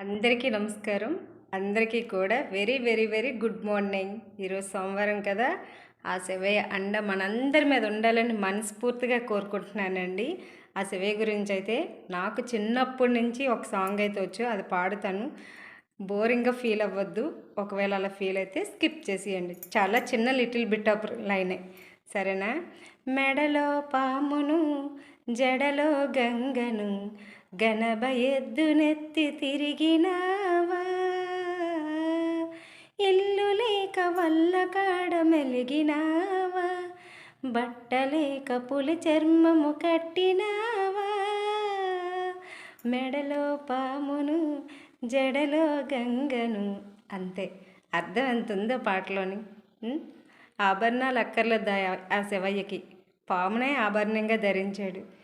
అందరికీ నమస్కారం. అందరికీ కూడా very very very good morning. ఈరోజు సోమవారం కదా. ఆ శివయ్య అండ మనందరి మీద ఉండాలని మనస్ఫూర్తిగా కోరుకుంటున్నానండి. ఆ శివయ్య గురించి అయితే నాకు చిన్నప్పటి నుంచి ఒక సాంగ్ అయితే వచ్చు అది పాడుతాను. బోరింగ్గా ఫీల్ అవ్వద్దు. ఒకవేళ అలా ఫీల్ అయితే స్కిప్ చేసేయండి. చాలా చిన్న లిటిల్ బిట్ ఆఫ్ లైనే. సరేనా? మెడలో పామును జడలో గంగను గనబ ఎద్దునెత్తి తిరిగినావా? ఇల్లు లేక వల్ల కాడ మెలిగినావా? బట్టలేక పులి చర్మము కట్టినావా? మెడలో పామును జడలో గంగను. అంతే. అర్థం ఎంత ఉందో పాటలోని ఆభరణాలు అక్కర్లేదు ఆ శివయ్యకి. పామునే ఆభరణంగా ధరించాడు.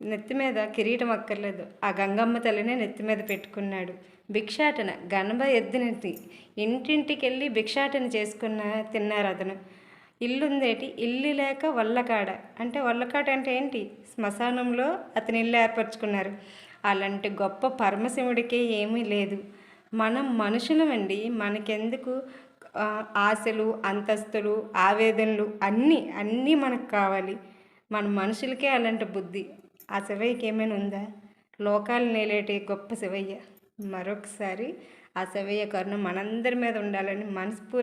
నెత్తి మీద కిరీటం అక్కర్లేదు. ఆ గంగమ్మ తల్లినే నెత్తి మీద పెట్టుకున్నాడు. భిక్షాటన గణబ ఎద్దునెత్తి ఇంటింటికి వెళ్ళి భిక్షాటన చేసుకున్న తిన్నారు అతను. ఇల్లుందేటి? ఇల్లు లేక వల్లకాడ. అంటే వల్లకాడ అంటే ఏంటి? శ్మశానంలో అతని ఇల్లు ఏర్పరచుకున్నారు. అలాంటి గొప్ప పరమశివుడికి ఏమీ లేదు. మనం మనుషులమండి మనకెందుకు ఆశలు అంతస్తులు ఆవేదనలు అన్నీ అన్నీ మనకు కావాలి. మన మనుషులకే అలాంటి బుద్ధి. ఆ శివయ్యకి ఏమైనా ఉందా? లోకాలు నేలేటి గొప్ప శివయ్య. మరొకసారి ఆ శివయ్య కరుణ మనందరి మీద ఉండాలని మనస్ఫూర్తి